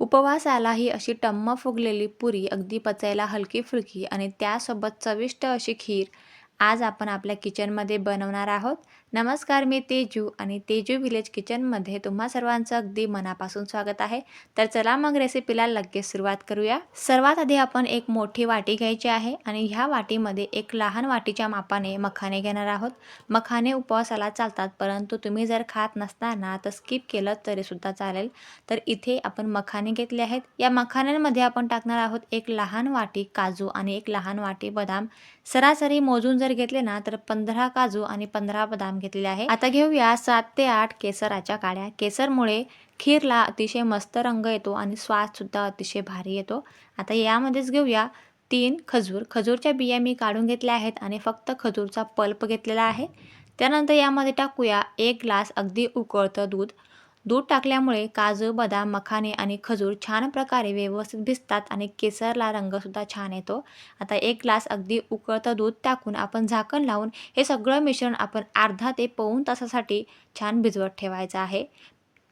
उपवासाला ही अशी टम्म फुगलेली पुरी अगदी पचायला हलकी फुलकी आणि त्यासोबत चविष्ट अशी खीर आज आपण आपल्या किचनमध्ये बनवणार आहोत. नमस्कार मी तेजू आणि तेजू विलेज किचनमध्ये तुम्हा सर्वांचं अगदी मनापासून स्वागत आहे. तर चला मग रेसिपीला लगेच सुरुवात करूया. सर्वात आधी आपण एक मोठी वाटी घ्यायची आहे आणि ह्या वाटीमध्ये एक लहान वाटीच्या मापाने मखाने घेणार आहोत. मखाने उपवासाला चालतात परंतु तुम्ही जर खात नसताना तर स्किप केलं तरीसुद्धा चालेल. तर इथे आपण मखाने घेतले आहेत. या मखाण्यांमध्ये आपण टाकणार आहोत एक लहान वाटी काजू आणि एक लहान वाटी बदाम. सरासरी मोजून जर घेतले ना तर पंधरा काजू आणि पंधरा बदाम घेतलेले आहे. आता घेऊया सात ते आठ केसराच्या काड्या. केसरमुळे खीरला अतिशय मस्त रंग येतो आणि स्वाद सुद्धा अतिशय भारी येतो. आता यामध्येच घेऊया तीन खजूर. खजूरच्या बिया मी काढून घेतल्या आहेत आणि फक्त खजूरचा पल्प घेतलेला आहे. त्यानंतर यामध्ये टाकूया एक ग्लास अगदी उकळतं दूध. दूध टाकल्यामुळे काजू बदाम मखाने आणि खजूर छान प्रकारे व्यवस्थित भिजतात आणि केसरला रंगसुद्धा छान येतो. आता एक ग्लास अगदी उकळतं दूध टाकून आपण झाकण लावून हे सगळं मिश्रण आपण अर्धा ते पाऊण तासासाठी छान भिजवत ठेवायचं आहे.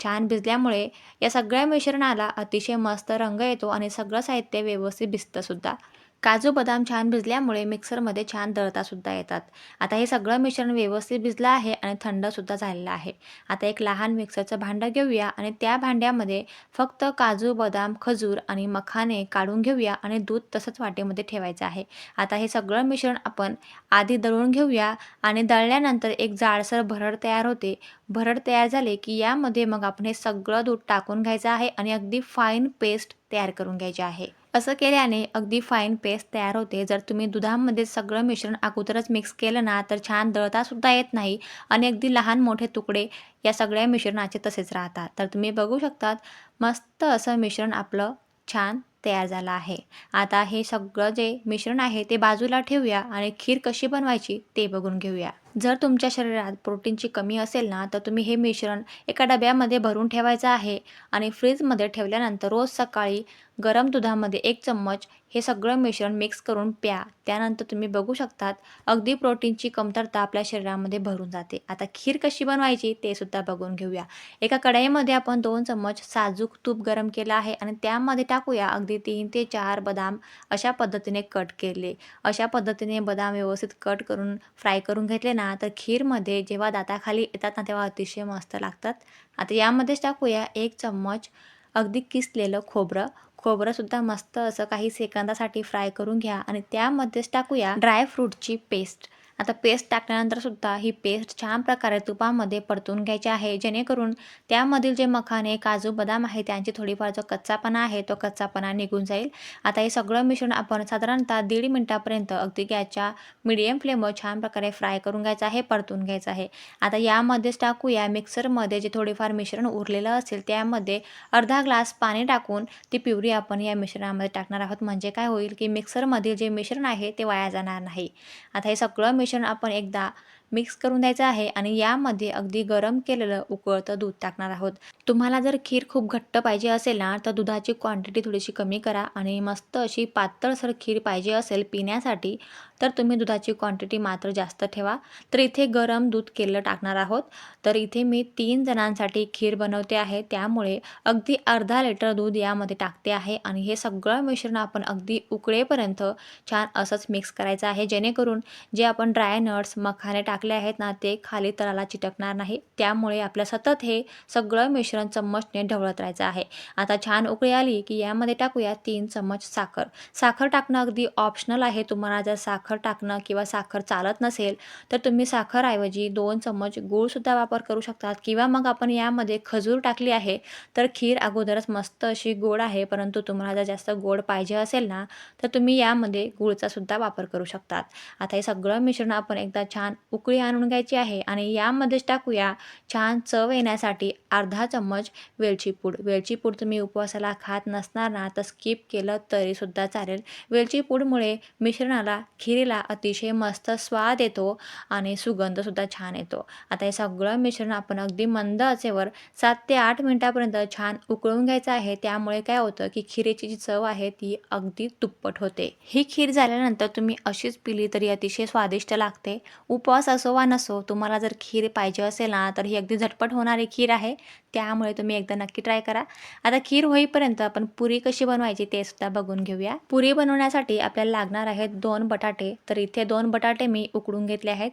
छान भिजल्यामुळे या सगळ्या मिश्रणाला अतिशय मस्त रंग येतो आणि सगळं साहित्य व्यवस्थित भिजतंसुद्धा काजू बदाम छान भिजल्यामुळे मिक्सरमध्ये छान दळतासुद्धा येतात. आता हे सगळं मिश्रण व्यवस्थित भिजलं आहे आणि थंडसुद्धा झालेलं आहे. आता एक लहान मिक्सरचं भांडं घेऊया आणि त्या भांड्यामध्ये फक्त काजू बदाम खजूर आणि मखाने काढून घेऊया आणि दूध तसंच वाटेमध्ये ठेवायचं आहे. आता हे सगळं मिश्रण आपण आधी दळून घेऊया आणि दळल्यानंतर एक जाडसर भरड तयार होते. भरड तयार झाले की यामध्ये मग आपण हे सगळं दूध टाकून घ्यायचं आहे आणि अगदी फाईन पेस्ट तयार करून घ्यायची आहे. असं केल्याने अगदी फाईन पेस्ट तयार होते. जर तुम्ही दुधामध्ये सगळं मिश्रण अगोदरच मिक्स केलं ना तर छान दळतासुद्धा येत नाही आणि अगदी लहान मोठे तुकडे या सगळ्या मिश्रणाचे तसेच राहतात. तर तुम्ही बघू शकतात मस्त असं मिश्रण आपलं छान तयार झालं आहे. आता हे सगळं जे मिश्रण आहे ते बाजूला ठेवूया आणि खीर कशी बनवायची ते बघून घेऊया. जर तुमच्या शरीरात प्रोटीनची कमी असेल ना तर तुम्ही हे मिश्रण एका डब्यामध्ये भरून ठेवायचं आहे आणि फ्रीजमध्ये ठेवल्यानंतर रोज सकाळी गरम दुधामध्ये एक चम्मच हे सगळं मिश्रण मिक्स करून प्या. त्यानंतर तुम्ही बघू शकतात अगदी प्रोटीनची कमतरता आपल्या शरीरामध्ये भरून जाते. आता खीर कशी बनवायची ते सुद्धा बघून घेऊया. एका कढईमध्ये आपण दोन चम्मच साजूक तूप गरम केलं आहे आणि त्यामध्ये टाकूया अगदी तीन ते चार बदाम अशा पद्धतीने कट केले. अशा पद्धतीने बदाम व्यवस्थित कट करून फ्राय करून घेतले ना तर खीरमध्ये जेव्हा दाताखाली येतात ना तेव्हा अतिशय मस्त लागतात. आता यामध्येच टाकूया एक चम्मच अगदी किसलेलं खोबरं. खोबरंसुद्धा मस्त असं काही सेकंदासाठी फ्राय करून घ्या आणि त्यामध्येच टाकूया ड्रायफ्रूटची पेस्ट आता पेस्ट टाकल्यानंतर सुद्धा ही पेस्ट छान प्रकारे तुपामध्ये परतून घ्यायची आहे. जेणेकरून त्यामधील जे मखाने काजू बदाम आहे त्यांची थोडीफार जो कच्चापणा आहे तो कच्चापणा निघून जाईल. आता हे सगळं मिश्रण आपण साधारणतः दीड मिनटापर्यंत अगदी गॅसच्या मिडियम फ्लेमवर छान प्रकारे फ्राय करून घ्यायचं आहे परतून घ्यायचं आहे. आता यामध्येच टाकूया मिक्सरमध्ये जे थोडेफार मिश्रण उरलेलं असेल त्यामध्ये अर्धा ग्लास पाणी टाकून ती प्युरी आपण या मिश्रणामध्ये टाकणार आहोत. म्हणजे काय होईल की मिक्सरमधील जे मिश्रण आहे ते वाया जाणार नाही. आता हे सगळं मिश्रण आपण एकदा मिक्स करून द्यायचं आहे आणि यामध्ये अगदी गरम केलेलं उकळतं दूध टाकणार आहोत. तुम्हाला जर खीर खूप घट्ट पाहिजे असेल ना तर दुधाची क्वांटिटी थोडीशी कमी करा आणि मस्त अशी पातळसर खीर पाहिजे असेल पिण्यासाठी तर तुम्ही दुधाची क्वांटिटी मात्र जास्त ठेवा. तर इथे गरम दूध केलं टाकणार आहोत. तर इथे मी तीन जणांसाठी खीर बनवते आहे. त्यामुळे अगदी अर्धा लिटर दूध यामध्ये टाकते आहे आणि हे सगळं मिश्रण आपण अगदी उकळेपर्यंत छान असंच मिक्स करायचं आहे जेणेकरून जे आपण ड्राय नट्स मखाने टाकले आहेत ना ते खाली तळाला चिटकणार नाही. त्यामुळे आपलं सतत हे सगळं मिश्रण चम्मचने ढवळत राहायचं आहे. आता छान उकळी आली की यामध्ये टाकूया तीन चम्मच साखर. साखर टाकणं अगदी ऑप्शनल आहे. तुम्हाला जर साखर टाकणं किंवा साखर चालत नसेल तर तुम्ही साखरऐवजी दोन चम्मच गूळसुद्धा वापर करू शकतात. किंवा मग आपण यामध्ये खजूर टाकली आहे तर खीर अगोदरच मस्त अशी गोड आहे. परंतु तुम्हाला जर जास्त गोड पाहिजे असेल ना तर तुम्ही यामध्ये गुळचा सुद्धा वापर करू शकतात. आता हे सगळं मिश्रण आपण एकदा छान उकळी आणून घ्यायची आहे आणि यामध्येच टाकूया छान चव येण्यासाठी अर्धा चम्मच वेलची पूड. वेलची पूड तुम्ही उपवासाला खात नसणार ना तर स्किप केलं तरीसुद्धा चालेल. वेलची पूडमुळे मिश्रणाला खिरीला अतिशय मस्त स्वाद येतो आणि सुगंधसुद्धा छान येतो. आता हे सगळं मिश्रण आपण अगदी मंद असेवर सात ते आठ मिनटापर्यंत छान उकळून घ्यायचं आहे. त्यामुळे काय होतं की खिरीची जी चव आहे ती अगदी तुप्पट होते. ही खीर झाल्यानंतर तुम्ही अशीच पिली तरी अतिशय स्वादिष्ट लागते. उपवास असो वा नसो तुम्हाला जर खीर पाहिजे असेल ना तर ही अगदी झटपट होणारी खीर आहे. त्यामुळे तुम्ही एकदा नक्की ट्राय करा. आता खीर होईपर्यंत आपण पुरी कशी बनवायची ते सुद्धा बघून घेऊया. पुरी बनवण्यासाठी आपल्याला लागणार आहेत दोन बटाटे तर इथे दोन बटाटे मी उकडून घेतले आहेत.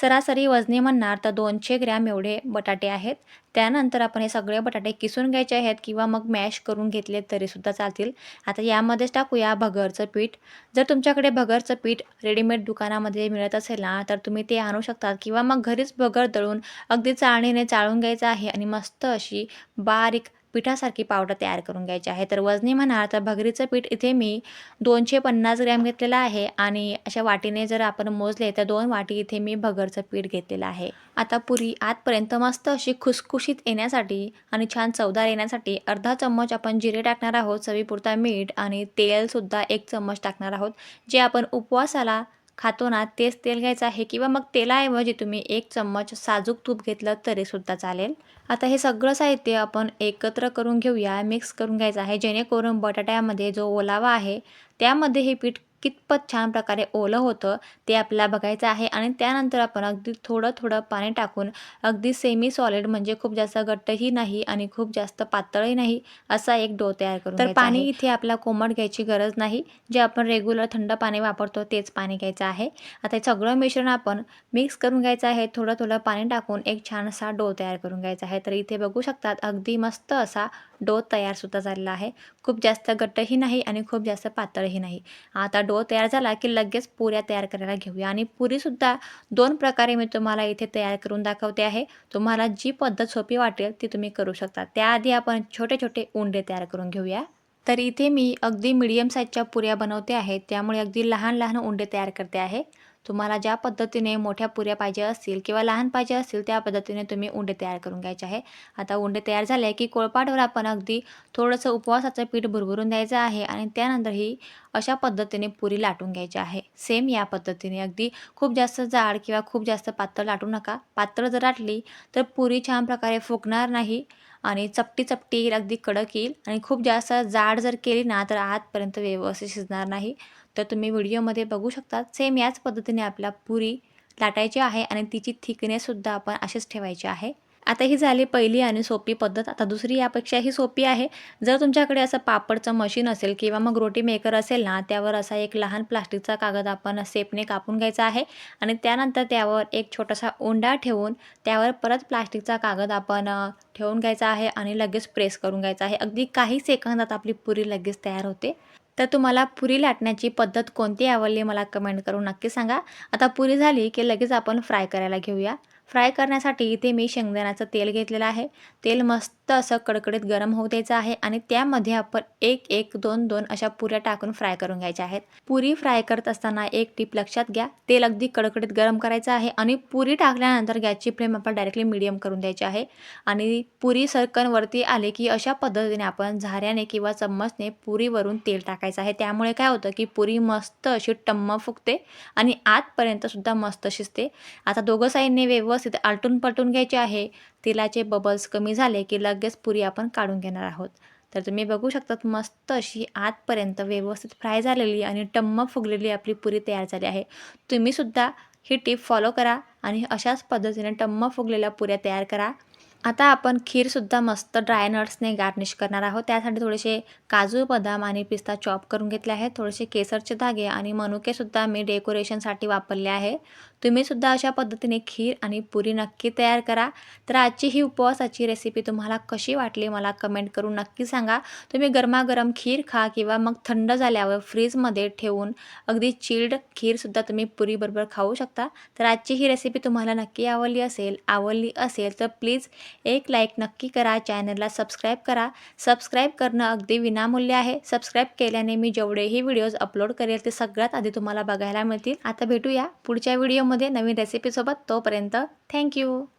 सरासरी वजनी म्हणणार तर दोनशे ग्रॅम एवढे बटाटे आहेत. त्यानंतर आपण हे सगळे बटाटे किसून घ्यायचे आहेत किंवा मग मॅश करून घेतले तरीसुद्धा चालतील. आता यामध्येच टाकूया भगरचं पीठ. जर तुमच्याकडे भगरचं पीठ रेडीमेड दुकानामध्ये मिळत असेल ना तर तुम्ही ते आणू शकता किंवा मग घरीच भगर दळून अगदी चाळणीने चाळून घ्यायचं आहे आणि मस्त अशी बारीक पिठासारखी पावडर तयार करून घ्यायची आहे. तर वजनी म्हणाल तर भगरीचं पीठ इथे मी दोनशे पन्नास ग्रॅम घेतलेलं आहे आणि अशा वाटीने जर आपण मोजले तर दोन वाटी इथे मी भगरचं पीठ घेतलेलं आहे. आता पुरी आतपर्यंत मस्त अशी खुसखुशीत येण्यासाठी आणि छान चवदार येण्यासाठी अर्धा चम्मच आपण जिरे टाकणार आहोत चवीपुरता मीठ आणि तेलसुद्धा एक चम्मच टाकणार आहोत जे आपण उपवासाला खातो ना तेच तेल घ्यायचं आहे किंवा मग तेलाऐवजी तुम्ही एक चम्मच साजूक तूप घेतलं तरीसुद्धा चालेल. आता हे सगळं साहित्य आपण एकत्र करून घेऊया मिक्स करून घ्यायचं आहे. जेणेकरून बटाट्यामध्ये जो ओलावा आहे त्यामध्ये हे पीठ कितपत छान प्रकारे ओलं होतं ते आपल्याला बघायचं आहे. आणि त्यानंतर आपण अगदी थोडं थोडं पाणी टाकून अगदी सेमी सॉलिड म्हणजे खूप जास्त घट्टही नाही आणि खूप जास्त पातळही नाही असा एक डो तयार करून तर पाणी इथे आपल्याला कोमट घ्यायची गरज नाही. जे आपण रेग्युलर थंड पाणी वापरतो तेच पाणी घ्यायचं आहे. आता हे सगळं मिश्रण आपण मिक्स करून घ्यायचं आहे. थोडं थोडं पाणी टाकून एक छान असा डो तयार करून घ्यायचा आहे. तर इथे बघू शकतात अगदी मस्त असा डो तयारसुद्धा झालेला आहे. खूप जास्त घट्टही नाही आणि खूप जास्त पातळही नाही. आता डो तयार झाला की लगेच पुऱ्या तयार करायला घेऊया आणि पुरीसुद्धा दोन प्रकारे मी तुम्हाला इथे तयार करून दाखवते आहे. तुम्हाला जी पद्धत सोपी वाटेल ती तुम्ही करू शकता. त्याआधी आपण छोटे छोटे उंडे तयार करून घेऊया. तर इथे मी अगदी मिडियम साईजच्या पुऱ्या बनवते आहे. त्यामुळे अगदी लहान लहान उंडे तयार करते आहे. तुम्हाला ज्या पद्धतीने मोठ्या पुऱ्या पाहिजे असतील किंवा लहान पाहिजे असतील त्या पद्धतीने तुम्ही उंडे तयार करून घ्यायचे आहे. आता उंडे तयार झाले की कोळपाटवर आपण अगदी थोडंसं उपवासाचं पीठ भुरभुरून द्यायचं आहे आणि त्यानंतर ही अशा पद्धतीने पुरी लाटून घ्यायची आहे. सेम या पद्धतीने अगदी खूप जास्त जाड किंवा खूप जास्त पातळ लाटू नका. पातळ जर लाटली तर पुरी छान प्रकारे फुगणार नाही. आणि चपटी चपटी येईल अगदी कडक येईल. आणि खूप जास्त जाड जर केली ना तर आतपर्यंत व्यवस्थित शिजणार नाही. तर तुम्ही व्हिडिओमध्ये बघू शकता सेम याच पद्धतीने आपल्या पुरी लाटायची आहे आणि तिची थिकनेससुद्धा आपण अशीच ठेवायची आहे. आता ही झाली पहिली आणि सोपी पद्धत. आता दुसरी यापेक्षाही सोपी आहे. जर तुमच्याकडे असं पापडचं मशीन असेल किंवा मग रोटी मेकर असेल ना त्यावर असा एक लहान प्लास्टिकचा कागद आपण सेपने कापून घ्यायचा आहे आणि त्यानंतर त्यावर एक छोटासा उंडा ठेवून त्यावर परत प्लास्टिकचा कागद आपण ठेवून घ्यायचा आहे आणि लगेच प्रेस करून घ्यायचा आहे. अगदी काही सेकंदात आपली पुरी लगेच तयार होते. तर तुम्हाला पुरी लाटण्याची पद्धत कोणती आवडली मला कमेंट करून नक्की सांगा. आता पुरी झाली की लगेच आपण फ्राय करायला घेऊया. फ्राय करण्यासाठी इथे मी शेंगदाण्याचं तेल घेतलेलं आहे. तेल मस्त असं कडकडीत गरम होऊ द्यायचं आहे आणि त्यामध्ये आपण एक एक दोन दोन अशा पुऱ्या टाकून फ्राय करून घ्यायच्या आहेत. पुरी फ्राय करत असताना एक टीप लक्षात घ्या. तेल अगदी कडकडीत गरम करायचं आहे आणि पुरी टाकल्यानंतर गॅसची फ्लेम आपण डायरेक्टली मिडियम करून द्यायची आहे. आणि पुरी सरकनवरती आले की अशा पद्धतीने आपण झाऱ्याने किंवा चम्मचने पुरीवरून तेल टाकायचं आहे. त्यामुळे काय होतं की पुरी मस्त अशी टम्म फुगते आणि आतपर्यंतसुद्धा मस्त शिजते. आता दोघं साईडने व्यवस्थित आलटून पलटून घ्यायचे आहे. तेलाचे बबल्स कमी झाले की लगेच पुरी आपण काढून घेणार आहोत. तर तुम्ही बघू शकतात मस्त अशी आतपर्यंत व्यवस्थित फ्राय झालेली आणि टम्म फुगलेली आपली पुरी तयार झाली आहे. तुम्हीसुद्धा ही टिप फॉलो करा आणि अशाच पद्धतीने टम्म फुगलेल्या पुऱ्या तयार करा. आता आपण खीरसुद्धा मस्त ड्राय नट्सने गार्निश करणार आहोत. त्यासाठी थोडेसे काजू बदाम आणि पिस्ता चॉप करून घेतले आहेत. थोडेसे केसरचे धागे आणि मनुकेसुद्धा मी डेकोरेशनसाठी वापरले आहे. तुम्हीसुद्धा अशा पद्धतीने खीर आणि पुरी नक्की तयार करा. तर आजची ही उपवासाची रेसिपी तुम्हाला कशी वाटली मला कमेंट करून नक्की सांगा. तुम्ही गरमागरम खीर खा किंवा मग थंड झाल्यावर फ्रीजमध्ये ठेवून अगदी चिल्ड खीरसुद्धा तुम्ही पुरीबरोबर खाऊ शकता. तर आजची ही रेसिपी तुम्हाला नक्की आवडली असेल आवडली असेल तर प्लीज एक लाईक नक्की करा चॅनलला सबस्क्राईब करा. सबस्क्राईब करणं अगदी विनामूल्य आहे. सबस्क्राईब केल्याने मी जेवढेही व्हिडिओज अपलोड करेल ते सगळ्यात आधी तुम्हाला बघायला मिळतील. आता भेटूया पुढच्या व्हिडिओमध्ये नवीन रेसिपीसोबत तोपर्यंत थँक्यू